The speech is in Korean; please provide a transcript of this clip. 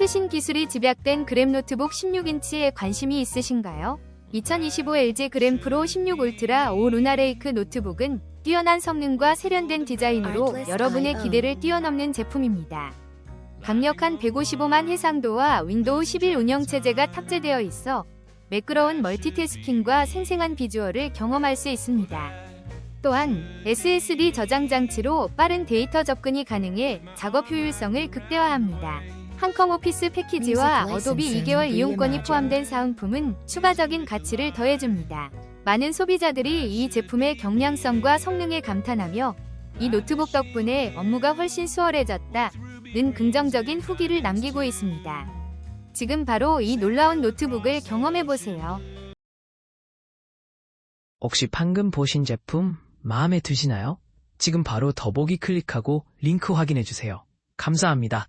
최신 기술이 집약된 그램 노트북 16인치에 관심이 있으신가요? 2025 LG 그램 프로 16 울트라 5 루나레이크 노트북은 뛰어난 성능과 세련된 디자인으로 여러분의 기대를 뛰어넘는 제품입니다. 강력한 155만 해상도와 윈도우 11 운영체제가 탑재되어 있어 매끄러운 멀티태스킹과 생생한 비주얼을 경험할 수 있습니다. 또한 SSD 저장 장치로 빠른 데이터 접근이 가능해 작업 효율성을 극대화합니다. 한컴 오피스 패키지와 어도비 2개월 이용권이 포함된 사은품은 추가적인 가치를 더해줍니다. 많은 소비자들이 이 제품의 경량성과 성능에 감탄하며 이 노트북 덕분에 업무가 훨씬 수월해졌다. 는 긍정적인 후기를 남기고 있습니다. 지금 바로 이 놀라운 노트북을 경험해보세요. 혹시 방금 보신 제품 마음에 드시나요? 지금 바로 더보기 클릭하고 링크 확인해주세요. 감사합니다.